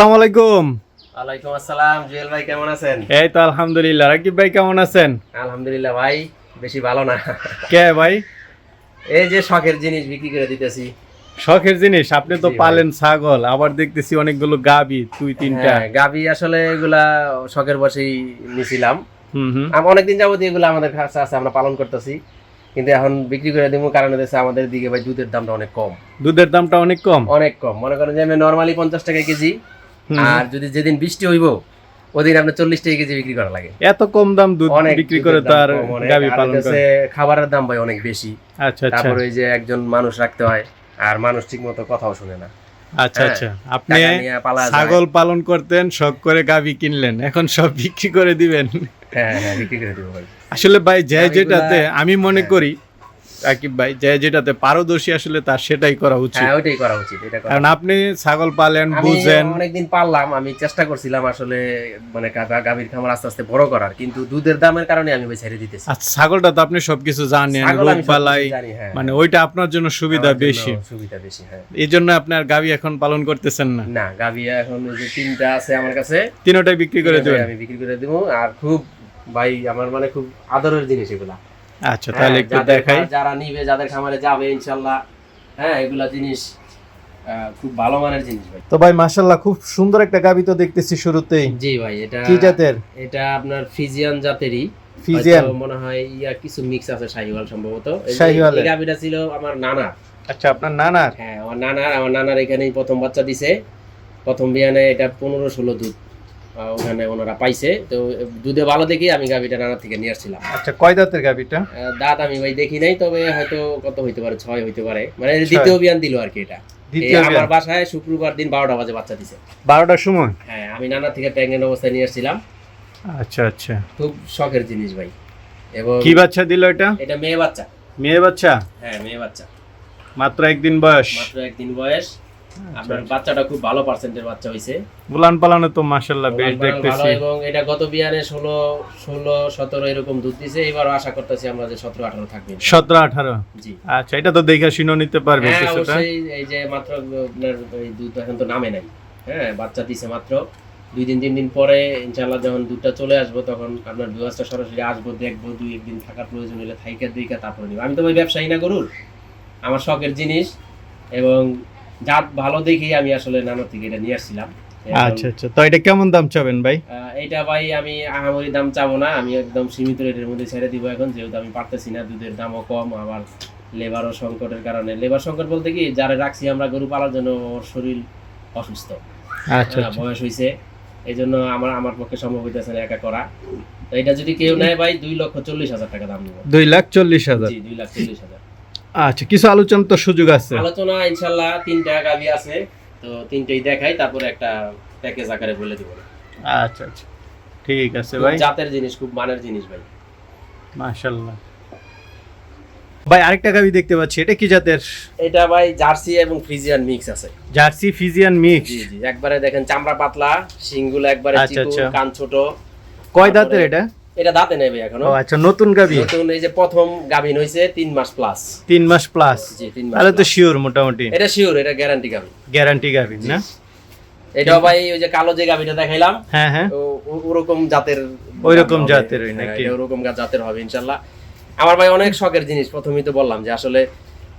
আসসালামু আলাইকুম। ওয়ালাইকুম আসসালাম জুয়েল ভাই কেমন আছেন? এই তো আলহামদুলিল্লাহ। রাকিব ভাই কেমন আছেন? আলহামদুলিল্লাহ ভাই বেশি ভালো না। কে ভাই? এই যে শখের জিনিস বিক্রি করে দিতেছি। শখের জিনিস? আপনি তো পালেন ছাগল আবার দেখতেছি অনেকগুলো গাবি দুই তিনটা। হ্যাঁ, গাভী আসলে এগুলা শখের বসেই নিছিলাম। অনেকদিন যাবত এগুলো আমাদের কাছে আছে আমরা পালন করতেছি। কিন্তু এখন বিক্রি করে দিব কারণ হচ্ছে আমাদের দিকে ভাই দুধের দামটা অনেক কম। দুধের দামটা অনেক কম? অনেক কম। মনে করেন যে আমি নর্মালি পঞ্চাশ টাকা কেজি। আর যদি যেদিন বৃষ্টি হইব ওদিন আপনার চল্লিশ টাকা কেজি বিক্রি করা লাগে। এত কম দাম দুধ বিক্রি করে তার গাবি পালন করে। খাবারের দাম ভাই অনেক বেশি। আচ্ছা আচ্ছা। তারপরে ওই যে একজন মানুষ রাখতে হয় আর মানুষ ঠিক মতো কথাও শুনে না। আচ্ছা হ্যাঁ, আচ্ছা। আপনি। ছাগল পালন করতেন শখ করে গাবি কিনলেন এখন সব বিক্রি করে দিবেন। হ্যাঁ হ্যাঁ বিক্রি করে দিব ভাই। আসলে ভাই যে যেটাতে আমি মনে হ্যাঁ। করি রাকিব ভাই যে যেটাতে পারদর্শী আসলে তার সেটাই করা উচিত। হ্যাঁ ওইটাই করা উচিত এটা কারণ আপনি ছাগল পালেন বুঝেন। অনেকদিন পারলাম আমি চেষ্টা করছিলাম আসলে মানে গাভীর খামার আস্তে আস্তে বড় করার কিন্তু দুধের দামের কারণে আমি ছেড়ে দিতেছি। আর ছাগলটা তো আপনি সবকিছু জানেন রোগ বালাই হ্যাঁ। মানে ওইটা আপনার জন্য সুবিধা বেশি। সুবিধা বেশি হ্যাঁ। এই জন্য আপনার গাবি এখন পালন করতেছেন না। না গাভী এখন যে তিনটা আছে আমার কাছে। তিনোটাই বিক্রি করে দেবেন? আমি বিক্রি করে দিব আর খুব ভাই আমার মানে খুব আদরের জিনিস এগুলা। আচ্ছা তাহলে হ্যাঁ, একটু দেখাই। যারা নিবে যাদের খামারে যাবে ইনশাল্লাহ। হ্যাঁ এগুলা জিনিস খুব ভালো মানের জিনিস ভাই। তো ভাই মাশাল্লাহ খুব সুন্দর একটা গাবি তো দেখতেছি শুরুতেই। জি ভাই এটা কি জাতের? এটা আপনার ফিজিয়ান জাতেরই। ফিজিয়ান। মনে হয় ইয়া কিছু মিক্স আছে শাহিওয়াল সম্ভবত। এই গাভীটা ছিল আমার নানা। আচ্ছা আপনার নানার? হ্যাঁ আমার নানার আমার নানার এখানেই প্রথম বাচ্চা দিছে। প্রথম বিয়ানে এটা পনেরো ষোলো দুধ। ওখানে ওনারা পাইছে। তো দুধে ভালো দেখি আমি গাভীটা নানার থেকে নিয়ে আসছিলাম। আচ্ছা কয় দাঁতের আহ, দাঁত আমি ভাই দেখি নাই তবে হয়তো কত হইতে পারে ছয় হইতে পারে। মানে দ্বিতীয় বিয়ান দিল আর কি এটা আমার বাসায় শুক্রবার দিন বারোটা বাজে বাচ্চা দিছে। বারোটার সময়? হ্যাঁ আমি নানা থেকে প্রেগনেন্ট অবস্থায় নিয়ে আসছিলাম। আচ্ছা আচ্ছা। খুব শখের জিনিস ভাই। এবং কি বাচ্চা দিল এটা? এটা মেয়ে বাচ্চা। মেয়ে বাচ্চা? হ্যাঁ মেয়ে বাচ্চা। মাত্র একদিন বয়স। মাত্র একদিন বয়স। আপনার বাচ্চাটা খুব ভালো পার্সেন্টের বাচ্চা উলান পালানো তো মাশাল্লাহ বেশ দেখতেছি। এবং এটা গত বিয়ানে ষোলো ষোলো সতেরো এরকম দুধ দিছে। এবারও আশা করতেছি আমরা যে সতেরো আঠারো থাকবে। সতেরো আঠারো? জি। আচ্ছা এটা তো দেখে শুনে নিতে পারবে হ্যাঁ অবশ্যই এই যে মাত্র আপনার এই দুধ এখন তো নামে নাই। হ্যাঁ বাচ্চা দিছে মাত্র। দুই দিন তিন দিন পরে ইনশাল্লাহ যখন দুধটা চলে আসব তখন আপনার বিবাসটা সরাসরি আসব দেখব দুই একদিন থাকার প্রয়োজন হলে থাইকা দিকা তারপরে নিবো। আমি তো ভাই ব্যবসায়ী না গরুর। আমার শখের জিনিস এবং জাত ভালো দেখেই আমি আসলে নানা থেকে এটা নিয়ে আসছিলাম। আচ্ছা আচ্ছা। তো এটা কেমন দাম চাবেন ভাই? এটা ভাই আমি আহামরি দাম চাবো না। আমি একদম সীমিত রেটের মধ্যে ছেড়ে দিব এখন যেহেতু আমি পারতেছি না। দুধের দামও কম আবার লেবারও সংকটের কারণে। লেবার সংকট বলতে কি যারা রাখছি আমরা গরু পালার জন্য ওর শরীর অসুস্থ। আচ্ছা হ্যাঁ, আচ্ছা। বয়স হয়েছে এই জন্য আমার আমার পক্ষে সম্ভব হইতেছে না একা করা। তো এটা যদি কেউ নেয় ভাই দুই লক্ষ চল্লিশ হাজার টাকা দাম নেব। দুই লাখ চল্লিশ হাজার। জি দুই লাখ চল্লিশ হাজার। আচ্ছা কিছু আলোচনা তো সুযোগ আছে। আলোচনা ইনশাল্লাহ তিনটা গাবি আছে। তো তিনটেই দেখাই তারপরে একটা প্যাকেজ আকারে বলে দিব। আচ্ছা আচ্ছা। ঠিক আছে ভাই। জাতের জিনিস খুব মানের জিনিস ভাই। মাশাল্লাহ ভাই আরেকটা গাবি দেখতে পাচ্ছি এটা কি জাতের? এটা ভাই জার্সি এবং ফ্রিজিয়ান মিক্স আছে। Jersey Friesian mix? জি জি একবারে দেখেন চামড়া পাতলা শিংগুলো একবারে আচ্ছা, চিকন আচ্ছা। কান ছোট। কয় দাঁতের এটা? এটা দাঁতে নেবে এখনও। ও আচ্ছা নতুন গাবি নতুন এই যে প্রথম হইছে মাস প্লাস মাস প্লাস জি মাস তাহলে তো শিওর মোটামুটি। এটা শিওর এটা গ্যারান্টি গ্যারান্টি গাবি না? এটাও ভাই ওই যে কালো যে দেখাইলাম হ্যাঁ হ্যাঁ। ওরকম জাতের ওইরকম জাতের হ্যাঁ, নাকি? ওরকম জাতের হবে ইনশাল্লাহ। আমার ভাই অনেক শখের জিনিস প্রথমেই তো বললাম যে আসলে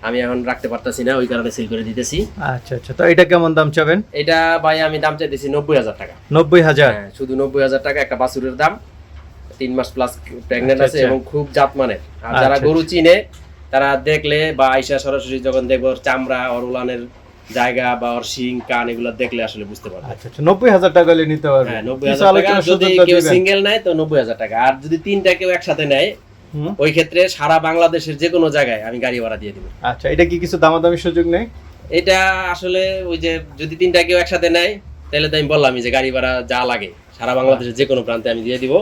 আমি এখন রাখতে পারতাছি না ওই কারণে সেল করে দিতেছি। আচ্ছা আচ্ছা তো এটা কেমন দাম চাবেন? এটা ভাই আমি দাম চাইতেছি নব্বই হাজার টাকা। নব্বই হাজার? হ্যাঁ শুধু নব্বই হাজার টাকা একটা বাছুরের দাম। তিন মাস প্লাস প্রেগনেন্ট আচ্ছা, আছে আচ্ছা। এবং খুব জাত মানের। আর যারা আচ্ছা, গরু চিনে তারা দেখলে বা আইসা সরাসরি যখন দেখব ওর চামড়া ওর উলানের জায়গা বা ওর শিং কান এগুলো দেখলে আসলে বুঝতে পারবে। আচ্ছা নব্বই হাজার টাকা হলে নিতে পারবে। হ্যাঁ নব্বই হাজার টাকা যদি কেউ সিঙ্গেল নেয় তো নব্বই হাজার টাকা। আর যদি তিনটা কেউ একসাথে নেয় ওই ক্ষেত্রে সারা বাংলাদেশের যে কোনো জায়গায় আমি গাড়ি ভাড়া দিয়ে দিব। আচ্ছা এটা কি কিছু দামাদামি সুযোগ নেই? এটা আসলে ওই যে যদি তিনটা কেউ একসাথে নেয় তাহলে তো আমি বললামই যে গাড়ি ভাড়া যা লাগে সারা বাংলাদেশের যে কোনো প্রান্তে আমি দিয়ে দিব।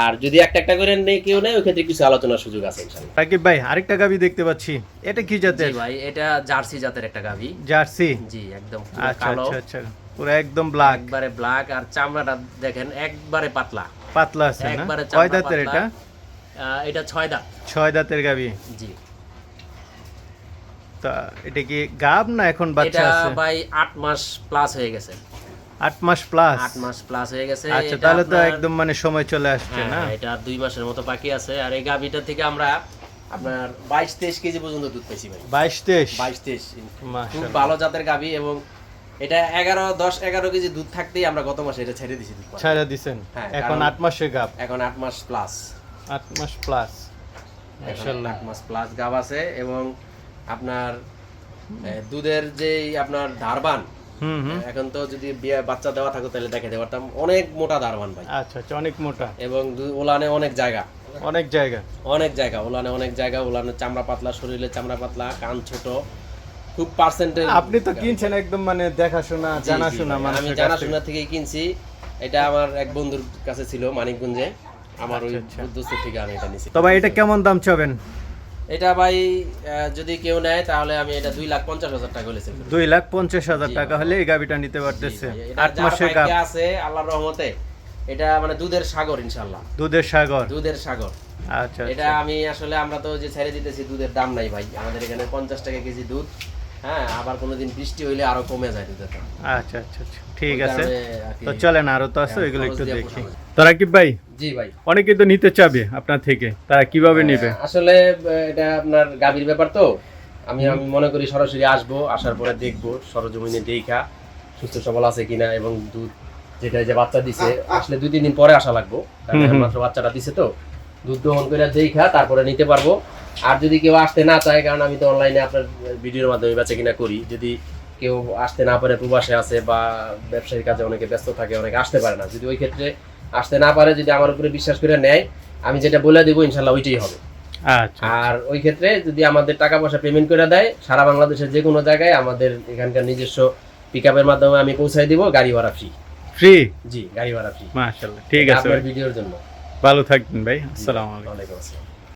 আর যদি একটা একটা করে নেই কেউ নেয় ওই ক্ষেত্রে কিছু আলোচনার সুযোগ আছে ইনশাল্লাহ। রাকিব ভাই আরেকটা গাবি দেখতে পাচ্ছি। এটা কি জাতের? জি ভাই এটা জার্সি জাতের একটা গাভি জার্সি? জি একদম আচ্ছা কালো। আচ্ছা আচ্ছা পুরো একদম ব্ল্যাক একবারে ব্ল্যাক আর চামড়াটা দেখেন একবারে পাতলা। পাতলা আছে না? একবারে কয় চামড়া দাঁতের এটা? আহ, এটা ছয় দাঁত। ছয় দাঁতের গাবি। জি। তা এটা কি গাব না এখন বাচ্চা আছে? এটা ভাই আট মাস প্লাস হয়ে গেছে। আট মাস প্লাস আট মাস প্লাস হয়ে গেছে। আচ্ছা তাহলে তো একদম মানে সময় চলে আসছে হ্যাঁ, না? এটা আর দুই মাসের মতো বাকি আছে। আর এই গাভিটা থেকে আমরা আপনার বাইশ তেইশ কেজি পর্যন্ত দুধ পাইছি ভাই। বাইশ তেইশ? বাইশ তেইশ। খুব ভালো জাতের গাভি এবং এটা এগারো দশ এগারো কেজি দুধ থাকতেই আমরা গত মাসে এটা ছেড়ে দিছি। ছাড়া দিছেন? হ্যাঁ, এখন আট মাসের গাব এখন আট মাস প্লাস আট মাস প্লাস আট মাস প্লাস গাব আছে এবং আপনার দুধের যে আপনার ধারবান এখন তো যদি বিয়ে বাচ্চা দেওয়া থাকতো তাহলে দেখাতে পারতাম অনেক মোটা ধারবান ভাই। আচ্ছা আচ্ছা অনেক মোটা। এবং ওলানে অনেক জায়গা। অনেক জায়গা। অনেক জায়গা ওলানে অনেক জায়গা ওলানে চামড়া পাতলা শরীরে চামড়া পাতলা কান ছোট খুব পার্সেন্টেজ আপনি তো কিনছেন একদম মানে দেখাশোনা জানাশোনা আমি কাছ থেকে। জানাশোনা থেকেই কিনছি। এটা আমার এক বন্ধুর কাছে ছিল মানিকগঞ্জে। আমার ওই আচ্ছা, আচ্ছা। থেকে আমি এটা নিছি। তবে এটা কেমন দাম চাবেন? এটা ভাই যদি কেউ নেয় তাহলে আমি এটা দুই লাখ পঞ্চাশ হাজার টাকা হলেছে দুই লাখ পঞ্চাশ হাজার টাকা হলে এই গাবিটা নিতে পারতেছে। আট মাসের গাব। আছে আল্লাহর রহমতে এটা মানে দুধের সাগর ইনশাল্লাহ দুধের সাগর। দুধের সাগর। আচ্ছা এটা আমি আসলে আমরা তো যে ছেড়ে দিতেছি দুধের দাম নাই ভাই। আমাদের এখানে পঞ্চাশ টাকা কেজি দুধ। হ্যাঁ আবার কোনোদিন বৃষ্টি হইলে আরও কমে যায় আচ্ছা আচ্ছা আচ্ছা। ঠিক আছে। তো চলেন আরও তো আছে হ্যাঁ, ওইগুলো একটু দেখি। ভাই জি ভাই। অনেকে তো নিতে চাবে আপনার থেকে তারা কীভাবে নিবে? আসলে এটা আপনার গাভীর ব্যাপার তো। আমি আমি মনে করি সরাসরি আসব আসার পরে দেখব সরজমিনে দেখা সুস্থ সবল আছে কিনা এবং দুধ যেটা যে বাচ্চা দিছে আসলে দুই তিন দিন পরে আসা লাগবো। কারণ বাচ্চাটা দিছে তো। দুধ দহন করে দেখা তারপরে নিতে পারব। আর যদি কেউ আসতে না চায় কারণ আমি তো অনলাইনে আপনার ভিডিওর মাধ্যমে বেচা কিনা করি যদি কেউ আসতে না পারে প্রবাসে আছে বা ব্যবসায়িক কাজে অনেকে ব্যস্ত থাকে অনেকে আসতে পারে না। যদি ওই ক্ষেত্রে আসতে না পারে যদি আমার উপরে বিশ্বাস করে নেয় আমি যেটা বলে দেবো ইনশাল্লাহ ওইটাই হবে। আচ্ছা। আর ওই ক্ষেত্রে যদি আমাদের টাকা পয়সা পেমেন্ট করে দেয় সারা বাংলাদেশের যে কোনো জায়গায় আমাদের এখানকার নিজস্ব পিক আপের মাধ্যমে আমি পৌঁছাই দিব গাড়ি ভাড়া ফ্রি ফ্রি জি গাড়ি ভাড়া ফ্রি মাশাআল্লাহ ঠিক আছে আপনার ভিডিওর জন্য। ভালো থাকবেন ভাই আসসালামু আলাইকুম। ওয়ালাইকুম আসসালাম।